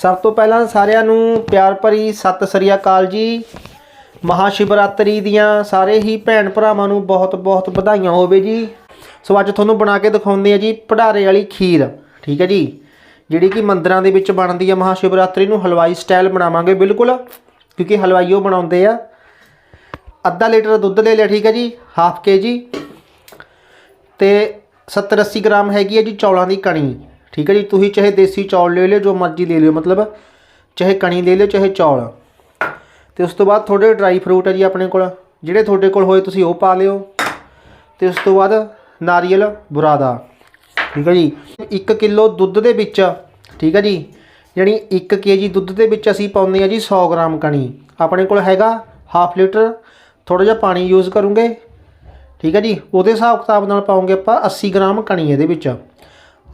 ਸਭ ਤੋਂ ਪਹਿਲਾਂ ਸਾਰਿਆਂ ਨੂੰ ਪਿਆਰ ਭਰੀ ਸਤਿ ਸ੍ਰੀ ਅਕਾਲ ਜੀ। ਮਹਾ ਸ਼ਿਵਰਾਤਰੀ ਦੀਆਂ ਸਾਰੇ ਹੀ ਭੈਣ ਭਰਾਵਾਂ ਨੂੰ ਬਹੁਤ ਬਹੁਤ ਵਧਾਈਆਂ ਹੋਵੇ ਜੀ। ਸੋ ਅੱਜ ਤੁਹਾਨੂੰ ਬਣਾ ਕੇ ਦਿਖਾਉਂਦੇ ਆ ਜੀ ਪੜਾਰੇ ਵਾਲੀ ਖੀਰ, ਠੀਕ ਹੈ ਜੀ। ਜਿਹੜੀ ਕਿ ਮੰਦਰਾਂ ਦੇ ਵਿੱਚ ਬਣਦੀ ਹੈ ਮਹਾ ਸ਼ਿਵਰਾਤਰੀ ਨੂੰ ਹਲਵਾਈ ਸਟਾਈਲ ਬਣਾਵਾਂਗੇ ਬਿਲਕੁਲ, ਕਿਉਂਕਿ ਹਲਵਾਈ ਉਹ ਬਣਾਉਂਦੇ ਆ। ਅੱਧਾ ਲੀਟਰ ਦੁੱਧ ਲੈ ਲਿਆ, ਠੀਕ ਹੈ ਜੀ, ਹਾਫ ਕੇ ਜੀ ਤੇ 70 80 ਗ੍ਰਾਮ ਹੈਗੀ ਹੈ ਜੀ ਚੌਲਾਂ ਦੀ ਕਣੀ। ਠੀਕ ਹੈ ਜੀ? ਤੁਸੀਂ ਚਾਹੇ ਦੇਸੀ ਚੌਲ ਲੈ ਲਿਓ, ਜੋ ਮਰਜ਼ੀ ਲੈ ਲਿਓ, ਮਤਲਬ ਚਾਹੇ ਕਣੀ ਲੈ ਲਿਓ, ਚਾਹੇ ਚੌਲ। ਤੇ ਉਸ ਤੋਂ ਬਾਅਦ ਥੋੜੇ ਡਰਾਈ ਫਰੂਟ ਹੈ ਜੀ ਆਪਣੇ ਕੋਲ। ਜਿਹੜੇ ਤੁਹਾਡੇ ਕੋਲ ਹੋਏ, ਤੁਸੀਂ ਉਹ ਪਾ ਲਿਓ। ਤੇ ਉਸ ਤੋਂ ਬਾਅਦ ਨਾਰੀਅਲ ਬੁਰਾਦਾ। ਠੀਕ ਹੈ ਜੀ? 1 ਕਿਲੋ ਦੁੱਧ ਦੇ ਵਿੱਚ, ਠੀਕ ਹੈ ਜੀ? ਯਾਨੀ 1 ਕੇਜੀ ਦੁੱਧ ਦੇ ਵਿੱਚ ਅਸੀਂ ਪਾਉਂਦੇ ਆ ਜੀ 100 ਗ੍ਰਾਮ ਕਣੀ। ਆਪਣੇ ਕੋਲ ਹੈਗਾ ਹਾਫ ਲੀਟਰ। ਥੋੜਾ ਜਿਹਾ ਪਾਣੀ ਯੂਜ਼ ਕਰੂੰਗੇ। ਠੀਕ ਹੈ ਜੀ? ਉਹਦੇ ਹਿਸਾਬ ਕਿਤਾਬ ਨਾਲ ਪਾਉਂਗੇ ਆਪਾਂ 80 ਗ੍ਰਾਮ ਕਣੀ ਇਹਦੇ ਵਿੱਚ।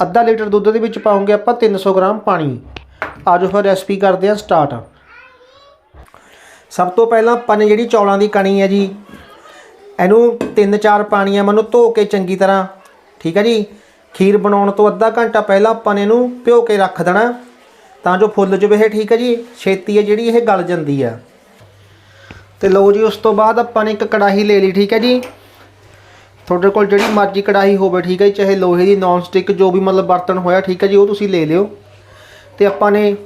ਅੱਧਾ ਲੀਟਰ ਦੁੱਧ ਦੇ ਵਿੱਚ ਪਾਉਂਗੇ ਆਪਾਂ 300 ਗ੍ਰਾਮ ਪਾਣੀ। ਆਜੋ ਫਿਰ ਰੈਸਪੀ ਕਰਦੇ ਹਾਂ ਸਟਾਰਟ ਸਭ ਤੋਂ ਪਹਿਲਾਂ ਆਪਾਂ ਨੇ ਜਿਹੜੀ ਚੌਲਾਂ ਦੀ ਕਣੀ ਹੈ ਜੀ, ਇਹਨੂੰ ਤਿੰਨ ਚਾਰ ਪਾਣੀਆਂ ਮੈਨੂੰ ਧੋ ਕੇ ਚੰਗੀ ਤਰ੍ਹਾਂ, ਠੀਕ ਹੈ ਜੀ? ਖੀਰ ਬਣਾਉਣ ਤੋਂ ਅੱਧਾ ਘੰਟਾ ਪਹਿਲਾਂ ਆਪਾਂ ਨੇ ਇਹਨੂੰ ਭਿਓ ਕੇ ਰੱਖ ਦੇਣਾ। ਤਾਂ ਜੋ ਫੁੱਲ ਜਵੇ ਇਹ ਠੀਕ ਹੈ ਜੀ, ਛੇਤੀ ਹੈ ਜਿਹੜੀ ਇਹ ਗਲ ਜਾਂਦੀ ਆ ਤੇ ਲਓ ਜੀ, ਉਸ ਤੋਂ ਬਾਅਦ ਆਪਾਂ ਨੇ ਇੱਕ ਕੜਾਹੀ ਲੈ ਲਈ, ਠੀਕ ਹੈ ਜੀ? ਤੁਹਾਡੇ ਕੋਲ ਜਿਹੜੀ ਮਰਜ਼ੀ ਕੜਾਹੀ ਹੋਵੇ ਠੀਕ ਹੈ ਜੀ, ਚਾਹੇ ਲੋਹੇ ਦੀ ਨਾਨ ਸਟਿਕ ਜੋ ਵੀ ਮਤਲਬ ਬਰਤਨ ਹੋਇਆ ਠੀਕ ਹੈ ਜੀ ਉਹ ਤੁਸੀਂ ਲੈ ਲਿਓ। ਤੇ ਆਪਾਂ ਨੇ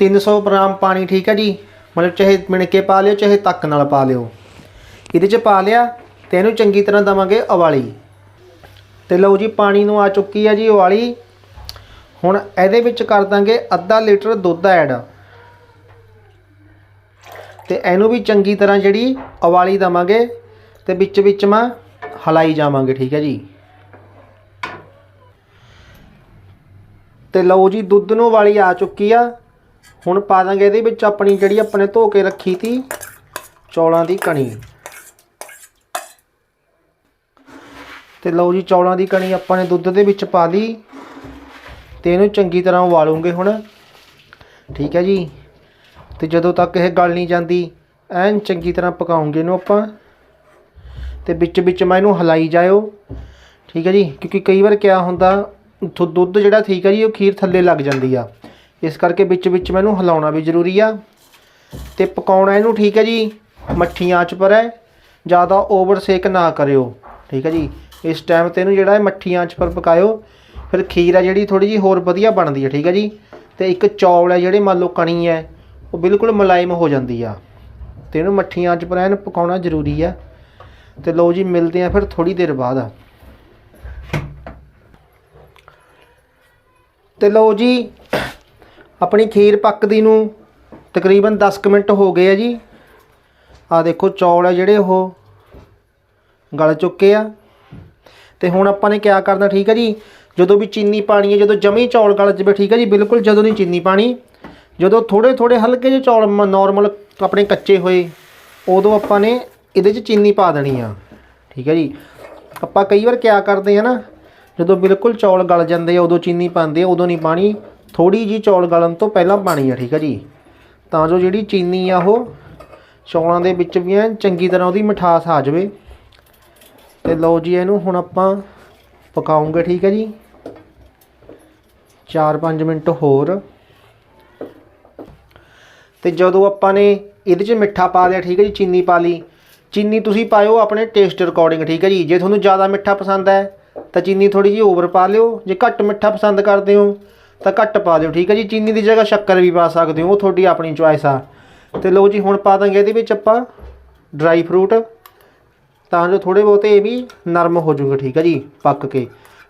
300 ਗ੍ਰਾਮ ਪਾਣੀ ਠੀਕ ਹੈ ਜੀ ਮਤਲਬ ਚਾਹੇ ਮਿਣਕੇ ਪਾ ਲਿਓ ਚਾਹੇ ਤੱਕ ਨਾਲ ਪਾ ਲਿਓ। ਇਹਦੇ 'ਚ ਪਾ ਲਿਆ ਤੇ ਇਹਨੂੰ ਚੰਗੀ ਤਰ੍ਹਾਂ ਦਵਾਂਗੇ ਉਬਾਲੀ। ਤੇ ਲਓ ਜੀ ਪਾਣੀ ਨੂੰ ਆ ਚੁੱਕੀ ਹੈ ਜੀ ਉਬਾਲੀ। ਹੁਣ ਇਹਦੇ ਵਿੱਚ ਕਰ ਦਾਂਗੇ ਅੱਧਾ ਲੀਟਰ ਦੁੱਧ ਐਡ। ਤੇ ਇਹਨੂੰ ਵੀ ਚੰਗੀ ਤਰ੍ਹਾਂ ਜਿਹੜੀ ਉਬਾਲੀ ਦਵਾਂਗੇ। ਤੇ ਵਿੱਚ ਵਿੱਚ ਮੈਂ ਹਲਾਈ ਜਾਵਾਂਗੇ, ਠੀਕ ਹੈ ਜੀ। ਤੇ ਲਓ ਜੀ, ਦੁੱਧ ਨੂੰ ਵਾਲੀ ਆ ਚੁੱਕੀ ਆ। ਹੁਣ ਪਾ ਦਾਂਗੇ ਇਹਦੇ ਵਿੱਚ ਆਪਣੀ ਜਿਹੜੀ ਆਪਣੇ ਧੋ ਕੇ ਰੱਖੀ ਸੀ ਚੌਲਾਂ ਦੀ ਕਣੀ। ਤੇ ਲਓ ਜੀ, ਚੌਲਾਂ ਦੀ ਕਣੀ ਆਪਾਂ ਨੇ ਦੁੱਧ ਦੇ ਵਿੱਚ ਪਾ ਲਈ ਤੇ ਇਹਨੂੰ ਚੰਗੀ ਤਰ੍ਹਾਂ ਉਬਾਲੂਗੇ ਹੁਣ, ਠੀਕ ਹੈ ਜੀ। ਤੇ ਜਦੋਂ ਤੱਕ ਇਹ ਗਲ ਨਹੀਂ ਜਾਂਦੀ, ਐਨ ਚੰਗੀ ਤਰ੍ਹਾਂ ਪਕਾਉਂਗੇ ਇਹਨੂੰ ਆਪਾਂ। ਤੇ ਵਿੱਚ ਵਿੱਚ ਮੈਂ ਇਹਨੂੰ ਹਲਾਈ ਜਾਇਓ। ਠੀਕ ਹੈ ਜੀ? ਕਿਉਂਕਿ ਕਈ ਵਾਰ ਕਿਆ ਹੁੰਦਾ ਥੁ- ਦੁੱਧ ਜਿਹੜਾ ਠੀਕ ਹੈ ਜੀ, ਉਹ ਖੀਰ ਥੱਲੇ ਲੱਗ ਜਾਂਦੀ ਆ। ਇਸ ਕਰਕੇ ਵਿੱਚ ਵਿੱਚ ਮੈਨੂੰ ਹਿਲਾਉਣਾ ਵੀ ਜ਼ਰੂਰੀ ਆ। ਤੇ ਪਕਾਉਣਾ ਇਹਨੂੰ ਠੀਕ ਹੈ ਜੀ ਮੱਠੀ ਆਂਚ ਪਰ ਹੈ, ਜ਼ਿਆਦਾ ਓਵਰ ਸੇਕ ਨਾ ਕਰਿਓ। ਠੀਕ ਹੈ ਜੀ? ਇਸ ਟਾਈਮ ਤੇ ਇਹਨੂੰ ਜਿਹੜਾ ਹੈ ਮੱਠੀ ਆਂਚ ਪਰ ਪਕਾਇਓ। ਫਿਰ ਖੀਰ ਆ ਜਿਹੜੀ ਥੋੜੀ ਜੀ ਹੋਰ ਵਧੀਆ ਬਣਦੀ ਹੈ ਠੀਕ ਹੈ ਜੀ? ਤੇ ਇੱਕ ਚੌਲ ਹੈ ਜਿਹੜੇ ਮੰਨ ਲਓ ਕਣੀ ਹੈ, ਉਹ ਬਿਲਕੁਲ ਮੁਲਾਇਮ ਹੋ ਜਾਂਦੀ ਆ। ਤੇ ਇਹਨੂੰ ਮੱਠੀ ਆਂਚ ਪਰ ਐਨ ਪਕਾਉਣਾ ਜ਼ਰੂਰੀ ਆ। ਤੇ ਲਓ ਜੀ, ਮਿਲਦੇ ਆ ਫਿਰ ਥੋੜੀ ਦੇਰ ਬਾਅਦ। ਤੇ ਲਓ ਜੀ, ਆਪਣੀ ਖੀਰ ਪੱਕਦੀ ਨੂੰ ਤਕਰੀਬਨ 10 ਕੁ ਮਿੰਟ ਹੋ ਗਏ ਆ ਜੀ। ਆ ਦੇਖੋ, ਚੌਲ ਆ ਜਿਹੜੇ ਉਹ ਗਲ ਚੁੱਕੇ ਆ। ਤੇ ਹੁਣ ਆਪਾਂ ਨੇ ਕਿਆ ਕਰਨਾ, ਠੀਕ ਹੈ ਜੀ? ਜਦੋਂ ਵੀ ਚੀਨੀ ਪਾਣੀ ਹੈ ਜਦੋਂ ਜਮੀ ਚੌਲ ਗਲ ਜਵੇ, ਠੀਕ ਹੈ ਜੀ? ਬਿਲਕੁਲ ਜਦੋਂ ਨਹੀਂ ਚੀਨੀ ਪਾਣੀ, ਜਦੋਂ ਥੋੜੇ ਥੋੜੇ ਹਲਕੇ ਜਿਹੇ ਚੌਲ ਨਾਰਮਲ ਆਪਣੇ ਕੱਚੇ ਹੋਏ, ਉਦੋਂ ਆਪਾਂ ਨੇ ਇਹਦੇ 'ਚ ਚੀਨੀ ਪਾ ਦੇਣੀ ਆ। ਠੀਕ ਹੈ ਜੀ। ਆਪਾਂ ਕਈ ਵਾਰ ਕਿਆ ਕਰਦੇ ਆ ਨਾ, ਜਦੋਂ ਬਿਲਕੁਲ ਚੌਲ ਗਲ ਜਾਂਦੇ ਆ, ਉਦੋਂ ਚੀਨੀ ਪਾਉਂਦੇ ਆ, ਉਦੋਂ ਨਹੀਂ ਪਾਣੀ ਥੋੜੀ ਜੀ ਚੌਲ ਗਲਣ ਤੋਂ ਪਹਿਲਾਂ ਪਾਣੀ ਆ, ਠੀਕ ਹੈ ਜੀ। ਤਾਂ ਜੋ ਜਿਹੜੀ ਚੀਨੀ ਆ ਉਹ ਚੌਲਾਂ ਦੇ ਵਿੱਚ ਵੀ ਐਨ ਚੰਗੀ ਤਰ੍ਹਾਂ ਉਹਦੀ ਮਿਠਾਸ ਆ ਜਾਵੇ। ਤੇ ਲਓ ਜੀ, ਇਹਨੂੰ ਹੁਣ ਆਪਾਂ ਪਕਾਉਂਗੇ, ਠੀਕ ਹੈ ਜੀ। 4-5 ਮਿੰਟ ਹੋਰ। ਤੇ ਜਦੋਂ ਆਪਾਂ ਨੇ ਇਹਦੇ 'ਚ ਮਿੱਠਾ ਪਾ ਲਿਆ, ਠੀਕ ਹੈ ਜੀ, ਚੀਨੀ ਪਾ ਲਈ ਚੀਨੀ ਤੁਸੀਂ ਪਾਇਓ ਆਪਣੇ ਟੇਸਟ ਅਕੋਰਡਿੰਗ ਠੀਕ ਹੈ ਜੀ? ਜੇ ਤੁਹਾਨੂੰ ਜ਼ਿਆਦਾ ਮਿੱਠਾ ਪਸੰਦ ਹੈ, ਤਾਂ ਚੀਨੀ ਥੋੜੀ ਜਿਹੀ ਓਵਰ ਪਾ ਲਿਓ। ਜੇ ਘੱਟ ਮਿੱਠਾ ਪਸੰਦ ਕਰਦੇ ਹੋ, ਤਾਂ ਘੱਟ ਪਾ ਦਿਓ, ਠੀਕ ਹੈ ਜੀ? ਚੀਨੀ ਦੀ ਜਗ੍ਹਾ ਸ਼ੱਕਰ ਵੀ ਪਾ ਸਕਦੇ ਹੋ, ਉਹ ਤੁਹਾਡੀ ਆਪਣੀ ਚੁਆਇਸ ਆ। ਤੇ ਲਓ ਜੀ, ਹੁਣ ਪਾ ਦਾਂਗੇ ਇਹਦੇ ਵਿੱਚ ਆਪਾਂ ਡਰਾਈ ਫਰੂਟ ਤਾਂ ਜੋ ਥੋੜੇ ਬਹੁਤੇ ਇਹ ਵੀ ਨਰਮ ਹੋ ਜਾਊਗੇ, ਠੀਕ ਹੈ ਜੀ? ਪੱਕ ਕੇ।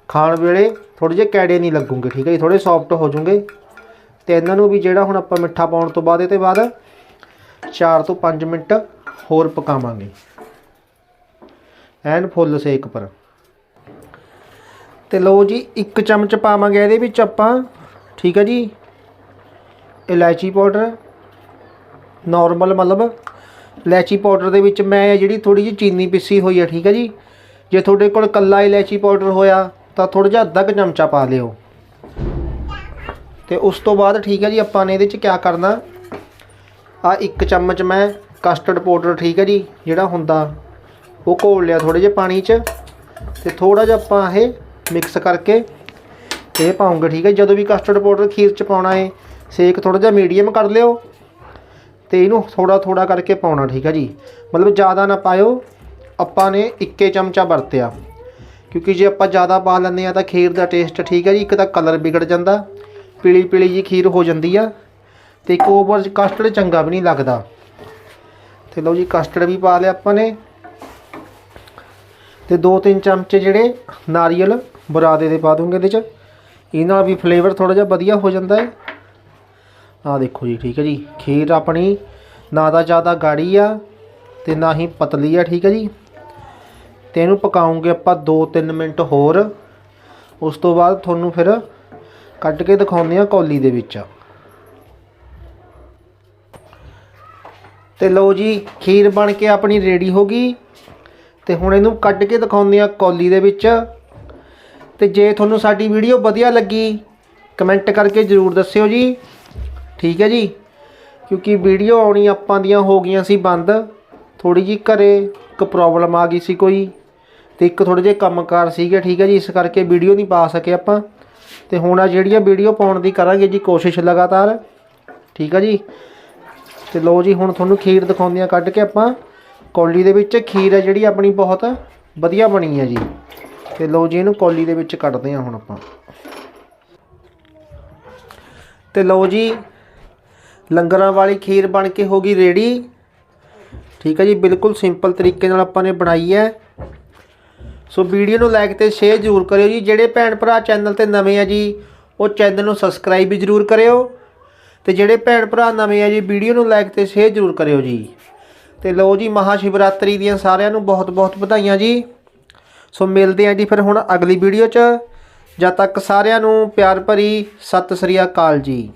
ਖਾਣ ਵੇਲੇ ਥੋੜੇ ਜਿਹੇ ਕੈੜੇ ਨਹੀਂ ਲੱਗੂਗੇ, ਠੀਕ ਹੈ ਜੀ? ਥੋੜੇ ਸੌਫਟ ਹੋ ਜਾਣਗੇ ਤੇ ਇਹਨਾਂ ਨੂੰ ਵੀ ਜਿਹੜਾ ਹੁਣ ਆਪਾਂ ਮਿੱਠਾ ਪਾਉਣ ਤੋਂ ਬਾਅਦ ਇਹ ਇਹਦੇ ਬਾਅਦ 4 ਤੋਂ 5 ਮਿੰਟ ਹੋਰ ਪਕਾਵਾਂਗੇ। ਐਨ ਫੁੱਲ ਸੇਕ ਪਰ। ਤੇ ਲਓ ਜੀ, ਇੱਕ ਚਮਚ ਪਾਵਾਂਗੇ ਇਹਦੇ ਵਿੱਚ ਆਪਾਂ। ਠੀਕ ਹੈ ਜੀ। ਇਲਾਇਚੀ ਪਾਊਡਰ। ਨਾਰਮਲ ਮਤਲਬ ਇਲਾਇਚੀ ਪਾਊਡਰ ਦੇ ਵਿੱਚ ਮੈਂ ਜਿਹੜੀ ਥੋੜੀ ਜਿਹੀ ਚੀਨੀ ਪਿੱਸੀ ਹੋਈ ਹੈ ਠੀਕ ਹੈ ਜੀ। ਜੇ ਤੁਹਾਡੇ ਕੋਲ ਕੱਲਾ ਇਲਾਇਚੀ ਪਾਊਡਰ ਹੋਇਆ, ਤਾਂ ਥੋੜਾ ਜਿਹਾ ਅੱਧਾ ਕੁ ਚਮਚਾ ਪਾ ਲਿਓ। ਤੇ ਉਸ ਤੋਂ ਬਾਅਦ ਠੀਕ ਹੈ ਜੀ, ਆਪਾਂ ਨੇ ਇਹਦੇ 'ਚ ਕੀ ਕਰਨਾ? ਆ ਇੱਕ ਚਮਚ ਮੈਂ ਕਸਟਰਡ ਪਾਊਡਰ ਠੀਕ ਹੈ ਜੀ, ਜਿਹੜਾ ਹੁੰਦਾ, ਉਹ ਘੋਲ ਲਿਆ ਥੋੜੇ ਜਿਹੇ ਪਾਣੀ 'ਚ ਤੇ ਥੋੜਾ ਜਿਹਾ ਆਪਾਂ ਇਹ ਮਿਕਸ ਕਰਕੇ ਇਹ ਪਾਉਂਗੇ, ਠੀਕ ਹੈ ਜਦੋਂ ਵੀ ਕਸਟਰਡ ਪਾਊਡਰ ਖੀਰ 'ਚ ਪਾਉਣਾ ਹੈ ਸੇਕ ਥੋੜਾ ਜਿਹਾ ਮੀਡੀਅਮ ਕਰ ਲਿਓ ਤੇ ਇਹਨੂੰ ਥੋੜਾ ਥੋੜਾ ਕਰਕੇ ਪਾਉਣਾ, ਠੀਕ ਹੈ ਜੀ। ਮਤਲਬ ਜ਼ਿਆਦਾ ਨਾ ਪਾਇਓ, ਆਪਾਂ ਨੇ ਇੱਕੇ ਚਮਚਾ ਵਰਤਿਆ। ਕਿਉਂਕਿ ਜੇ ਆਪਾਂ ਜ਼ਿਆਦਾ ਪਾ ਲੈਂਦੇ ਆ ਤਾਂ ਖੀਰ ਦਾ ਟੇਸਟ ਠੀਕ ਹੈ ਜੀ, ਇੱਕ ਤਾਂ ਕਲਰ ਵਿਗੜ ਜਾਂਦਾ ਪੀਲੀ ਪੀਲੀ ਜੀ ਖੀਰ ਹੋ ਜਾਂਦੀ ਆ ਤੇ ਇੱਕ ਓਵਰ ਕਸਟਰਡ ਚੰਗਾ ਵੀ ਨਹੀਂ ਲੱਗਦਾ। ਤੇ ਲਓ ਜੀ ਕਸਟਰਡ ਵੀ ਪਾ ਲਿਆ ਆਪਾਂ ਨੇ। ਤੇ 2-3 ਚਮਚੇ ਜਿਹੜੇ ਨਾਰੀਅਲ ਬੁਰਾਦੇ ਦੇ ਪਾ ਦੂੰਗੇ ਇਹਦੇ ਚ। ਇਹ ਨਾਲ ਵੀ ਫਲੇਵਰ ਥੋੜਾ ਜਿਹਾ ਵਧੀਆ ਹੋ ਜਾਂਦਾ ਹੈ। ਆਹ ਦੇਖੋ ਜੀ, ਠੀਕ ਹੈ ਜੀ। ਖੀਰ ਆਪਣੀ ਨਾ ਤਾਂ ਜ਼ਿਆਦਾ ਗਾੜੀ ਆ ਤੇ ਨਾ ਹੀ ਪਤਲੀ ਆ, ਠੀਕ ਹੈ ਜੀ। ਤੇ ਇਹਨੂੰ ਪਕਾਉਂਗੇ ਆਪਾਂ 2-3 ਮਿੰਟ ਹੋਰ। ਉਸ ਤੋਂ ਬਾਅਦ ਤੁਹਾਨੂੰ ਫਿਰ ਕੱਢ ਕੇ ਦਿਖਾਉਂਦੇ ਆ ਕੌਲੀ ਦੇ ਵਿੱਚ। ਤੇ ਲਓ ਜੀ, ਖੀਰ ਬਣ ਕੇ ਆਪਣੀ ਰੈਡੀ ਹੋ ਗਈ। ਤੇ ਹੁਣ ਇਹਨੂੰ ਕੱਢ ਕੇ ਦਿਖਾਉਂਦੇ ਆ ਕੌਲੀ ਦੇ ਵਿੱਚ। ਤੇ ਜੇ ਤੁਹਾਨੂੰ ਸਾਡੀ ਵੀਡੀਓ ਵਧੀਆ ਲੱਗੀ ਕਮੈਂਟ ਕਰਕੇ ਜ਼ਰੂਰ ਦੱਸਿਓ ਜੀ। ਠੀਕ ਹੈ ਜੀ? ਕਿਉਂਕਿ ਵੀਡੀਓ ਆਉਣੀ ਆਪਾਂ ਦੀਆਂ ਹੋ ਗਈਆਂ ਸੀ ਬੰਦ। ਥੋੜੀ ਜੀ ਘਰੇ ਇੱਕ ਪ੍ਰੋਬਲਮ ਆ ਗਈ ਸੀ ਕੋਈ। ਤੇ ਇੱਕ ਥੋੜੇ ਜਿਹੇ ਕੰਮਕਾਰ ਸੀਗੇ, ਠੀਕ ਹੈ ਜੀ? ਇਸ ਕਰਕੇ ਵੀਡੀਓ ਨਹੀਂ ਪਾ ਸਕੇ ਆਪਾਂ। ਤੇ ਹੁਣ ਆ ਜਿਹੜੀਆਂ ਵੀਡੀਓ ਪਾਉਣ ਦੀ ਕਰਾਂਗੇ ਜੀ ਕੋਸ਼ਿਸ਼ ਲਗਾਤਾਰ। ਠੀਕ ਹੈ ਜੀ? ਤੇ ਲਓ ਜੀ, ਹੁਣ ਤੁਹਾਨੂੰ ਖੀਰ ਦਿਖਾਉਂਦੇ ਆ ਕੱਢ ਕੇ ਆਪਾਂ। ਕੌਲੀ ਦੇ ਵਿੱਚ ਖੀਰ ਹੈ ਜਿਹੜੀ ਆਪਣੀ ਬਹੁਤ ਵਧੀਆ ਬਣੀ ਹੈ ਜੀ। ਤੇ ਲਓ ਜੀ, ਇਹਨੂੰ ਕੌਲੀ ਦੇ ਵਿੱਚ ਕੱਢਦੇ ਆ ਹੁਣ ਆਪਾਂ। ਤੇ ਲਓ ਜੀ, ਲੰਗਰਾਂ ਵਾਲੀ ਖੀਰ ਬਣ ਕੇ ਹੋ ਗਈ ਰੈਡੀ ਠੀਕ ਹੈ ਜੀ, ਬਿਲਕੁਲ ਸਿੰਪਲ ਤਰੀਕੇ ਨਾਲ ਆਪਾਂ ਨੇ ਬਣਾਈ ਹੈ। ਸੋ ਵੀਡੀਓ ਨੂੰ ਲਾਈਕ ਤੇ ਸ਼ੇਅਰ ਜ਼ਰੂਰ ਕਰਿਓ ਜੀ। ਜਿਹੜੇ ਭੈਣ ਭਰਾ ਚੈਨਲ ਤੇ ਨਵੇਂ ਆ ਜੀ, ਉਹ ਚੈਨਲ ਨੂੰ ਸਬਸਕ੍ਰਾਈਬ ਵੀ ਜ਼ਰੂਰ ਕਰਿਓ। ਤੇ ਜਿਹੜੇ ਭੈਣ ਭਰਾ ਨਵੇਂ ਆ ਜੀ, ਵੀਡੀਓ ਨੂੰ ਲਾਈਕ ਤੇ ਸ਼ੇਅਰ ਜ਼ਰੂਰ ਕਰਿਓ ਜੀ। ਤੇ ਲਓ ਜੀ ਮਹਾ ਸ਼ਿਵਰਾਤਰੀ ਦੀਆਂ ਸਾਰਿਆਂ ਨੂੰ ਬਹੁਤ ਬਹੁਤ ਵਧਾਈਆਂ ਜੀ। ਸੋ ਮਿਲਦੇ ਆ ਜੀ ਫਿਰ ਹੁਣ ਅਗਲੀ ਵੀਡੀਓ 'ਚ। ਜਦ ਤੱਕ ਸਾਰਿਆਂ ਨੂੰ ਪਿਆਰ ਭਰੀ ਸਤਿ ਸ੍ਰੀ ਅਕਾਲ ਜੀ।